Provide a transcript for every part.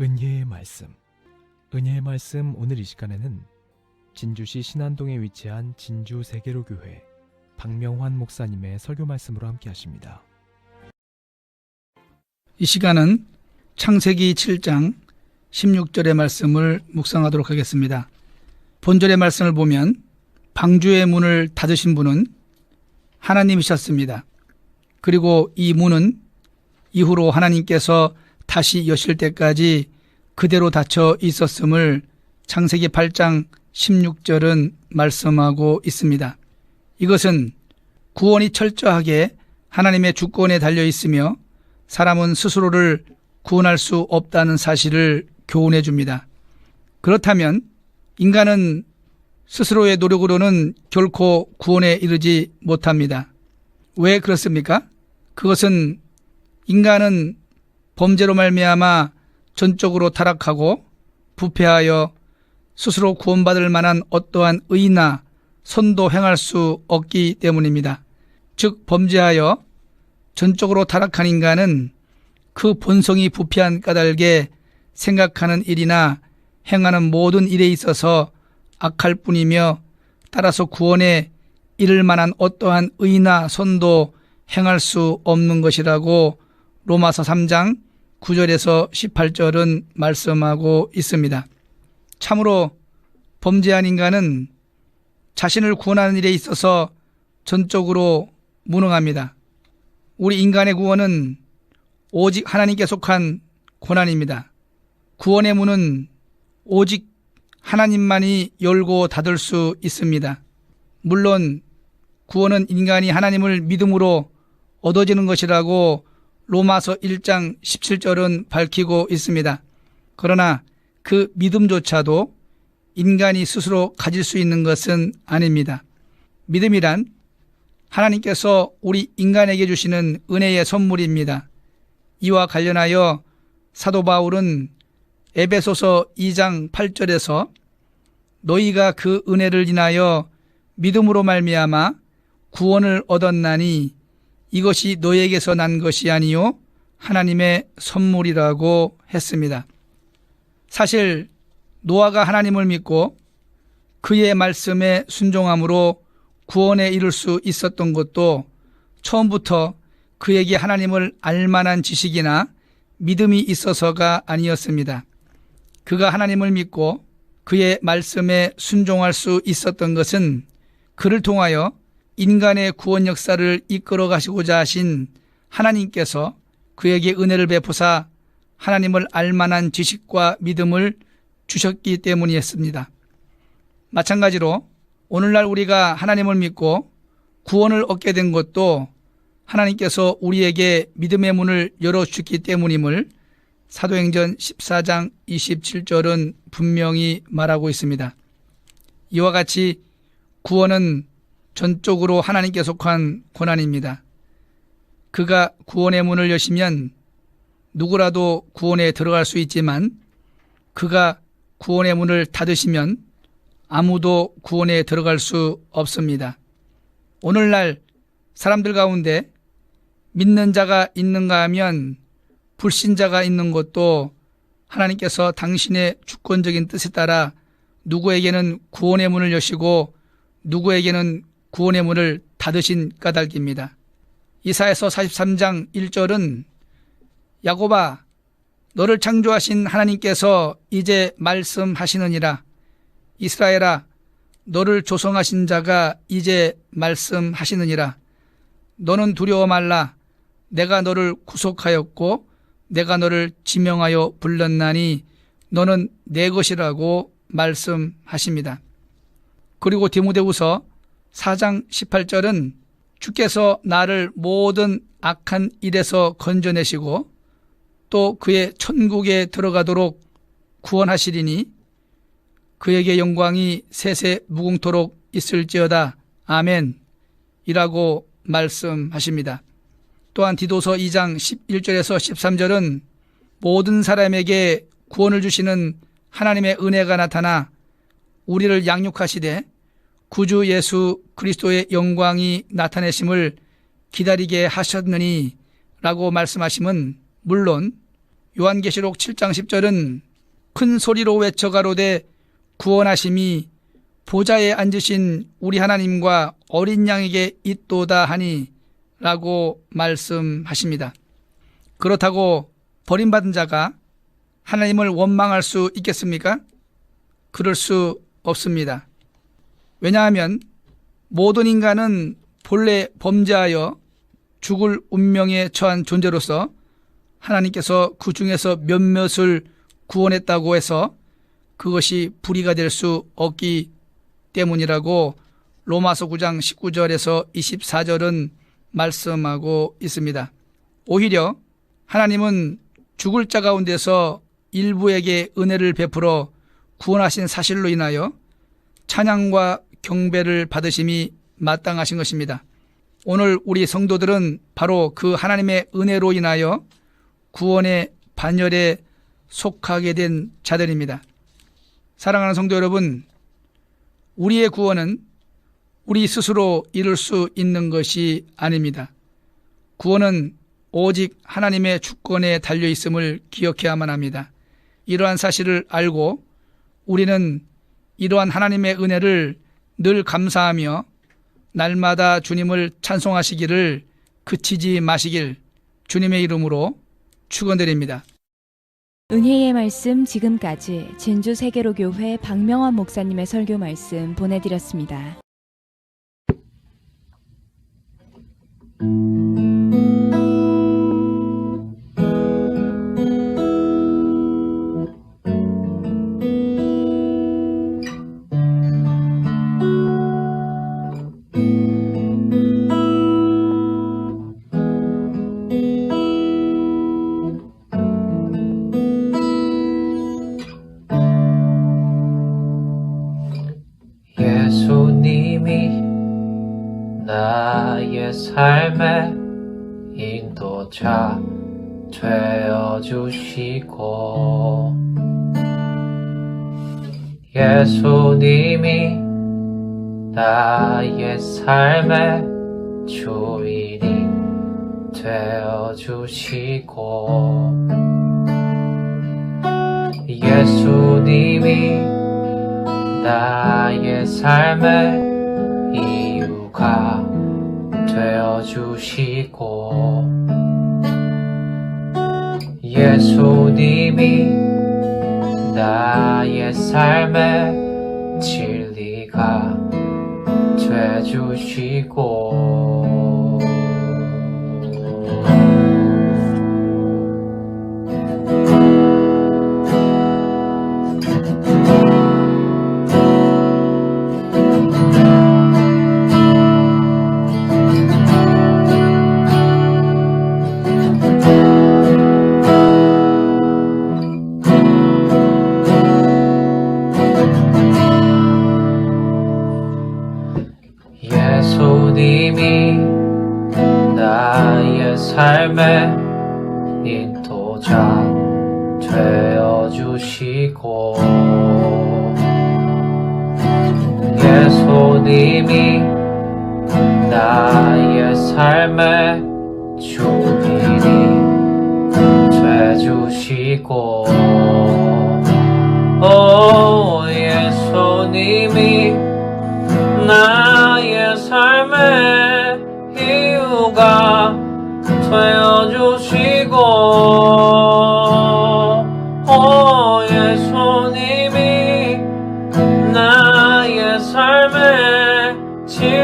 은혜의 말씀. 은혜의 말씀 오늘 이 시간에는 진주시 신안동에 위치한 진주 세계로 교회 박명환 목사님의 설교 말씀으로 함께 하십니다. 이 시간은 창세기 7장 16절의 말씀을 묵상하도록 하겠습니다. 본절의 말씀을 보면 방주의 문을 닫으신 분은 하나님이셨습니다. 그리고 이 문은 이후로 하나님께서 다시 여실 때까지 그대로 닫혀 있었음을 창세기 8장 16절은 말씀하고 있습니다. 이것은 구원이 철저하게 하나님의 주권에 달려 있으며 사람은 스스로를 구원할 수 없다는 사실을 교훈해 줍니다. 그렇다면 인간은 스스로의 노력으로는 결코 구원에 이르지 못합니다. 왜 그렇습니까? 그것은 인간은 범죄로 말미암아 전적으로 타락하고 부패하여 스스로 구원받을 만한 어떠한 의나 선도 행할 수 없기 때문입니다. 즉 범죄하여 전적으로 타락한 인간은 그 본성이 부패한 까닭에 생각하는 일이나 행하는 모든 일에 있어서 악할 뿐이며 따라서 구원에 이를 만한 어떠한 의나 선도 행할 수 없는 것이라고 로마서 3장 9절에서 18절은 말씀하고 있습니다. 참으로 범죄한 인간은 자신을 구원하는 일에 있어서 전적으로 무능합니다. 우리 인간의 구원은 오직 하나님께 속한 고난입니다. 구원의 문은 오직 하나님만이 열고 닫을 수 있습니다. 물론 구원은 인간이 하나님을 믿음으로 얻어지는 것이라고 로마서 1장 17절은 밝히고 있습니다. 그러나 그 믿음조차도 인간이 스스로 가질 수 있는 것은 아닙니다. 믿음이란 하나님께서 우리 인간에게 주시는 은혜의 선물입니다. 이와 관련하여 사도 바울은 에베소서 2장 8절에서 너희가 그 은혜를 인하여 믿음으로 말미암아 구원을 얻었나니 이것이 너에게서 난 것이 아니요 하나님의 선물이라고 했습니다. 사실 노아가 하나님을 믿고 그의 말씀에 순종함으로 구원에 이를 수 있었던 것도 처음부터 그에게 하나님을 알만한 지식이나 믿음이 있어서가 아니었습니다. 그가 하나님을 믿고 그의 말씀에 순종할 수 있었던 것은 그를 통하여 인간의 구원 역사를 이끌어 가시고자 하신 하나님께서 그에게 은혜를 베푸사 하나님을 알만한 지식과 믿음을 주셨기 때문이었습니다. 마찬가지로 오늘날 우리가 하나님을 믿고 구원을 얻게 된 것도 하나님께서 우리에게 믿음의 문을 열어주셨기 때문임을 사도행전 14장 27절은 분명히 말하고 있습니다. 이와 같이 구원은 전적으로 하나님께 속한 고난입니다. 그가 구원의 문을 여시면 누구라도 구원에 들어갈 수 있지만 그가 구원의 문을 닫으시면 아무도 구원에 들어갈 수 없습니다. 오늘날 사람들 가운데 믿는 자가 있는가 하면 불신자가 있는 것도 하나님께서 당신의 주권적인 뜻에 따라 누구에게는 구원의 문을 여시고 누구에게는 구원의 문을 닫으신 까닭입니다. 이사에서 43장 1절은 야고바 너를 창조하신 하나님께서 이제 말씀하시느니라 이스라엘아 너를 조성하신 자가 이제 말씀하시느니라 너는 두려워 말라 내가 너를 구속하였고 내가 너를 지명하여 불렀나니 너는 내 것이라고 말씀하십니다. 그리고 디모데후서 4장 18절은 주께서 나를 모든 악한 일에서 건져내시고 또 그의 천국에 들어가도록 구원하시리니 그에게 영광이 세세 무궁토록 있을지어다. 아멘. 이라고 말씀하십니다. 또한 디도서 2장 11절에서 13절은 모든 사람에게 구원을 주시는 하나님의 은혜가 나타나 우리를 양육하시되 구주 예수 그리스도의 영광이 나타내심을 기다리게 하셨느니 라고 말씀하심은 물론 요한계시록 7장 10절은 큰 소리로 외쳐 가로되 구원하심이 보좌에 앉으신 우리 하나님과 어린 양에게 있도다 하니 라고 말씀하십니다. 그렇다고 버림받은 자가 하나님을 원망할 수 있겠습니까? 그럴 수 없습니다. 왜냐하면 모든 인간은 본래 범죄하여 죽을 운명에 처한 존재로서 하나님께서 그 중에서 몇몇을 구원했다고 해서 그것이 불의가 될 수 없기 때문이라고 로마서 9장 19절에서 24절은 말씀하고 있습니다. 오히려 하나님은 죽을 자 가운데서 일부에게 은혜를 베풀어 구원하신 사실로 인하여 찬양과 경배를 받으심이 마땅하신 것입니다. 오늘 우리 성도들은 바로 그 하나님의 은혜로 인하여 구원의 반열에 속하게 된 자들입니다. 사랑하는 성도 여러분, 우리의 구원은 우리 스스로 이룰 수 있는 것이 아닙니다. 구원은 오직 하나님의 주권에 달려 있음을 기억해야만 합니다. 이러한 사실을 알고 우리는 이러한 하나님의 은혜를 늘 감사하며 날마다 주님을 찬송하시기를 그치지 마시길 주님의 이름으로 축원드립니다. 은혜의 말씀 지금까지 진주 세계로 교회 박명환 목사님의 설교 말씀 보내드렸습니다. 삶의 인도자 되어주시고 예수님이 나의 삶의 주인이 되어주시고 예수님이 나의 삶의 이유가 되어 주시고 예수님이 나의 삶의 진리가 되 주시고 예수님이 나의 삶의 인도자 되어주시고 예수님이 나의 삶의 주인이 되주시고 오 예수님이 나 삶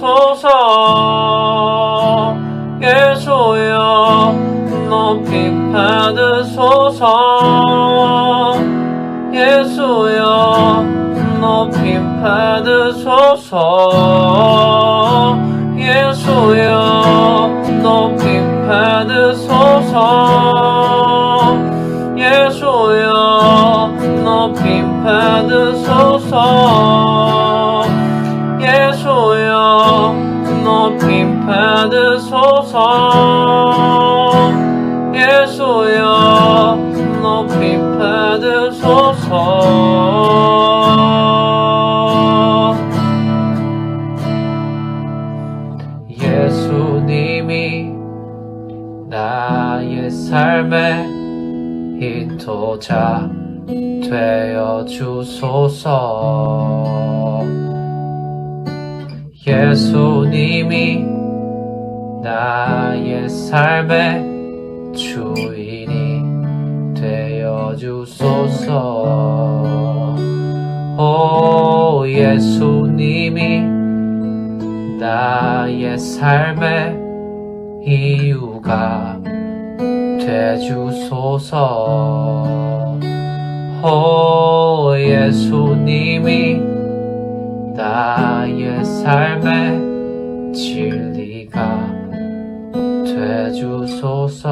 받으소서 예수여 높임 받으소서. 예수 예수여 높임 받으소서. 예수여 높임 받으소서. 예수여 높임 받으소서 받으소서. 예수여 높임 받으소서. 예수님이 나의 삶의 인도자 되어 주소서. 예수님이 나의 삶의 주인이 되어 주소서. 오 예수님이 나의 삶의 이유가 되주소서. 오 예수님이 나의 삶의 진리가 되주소서.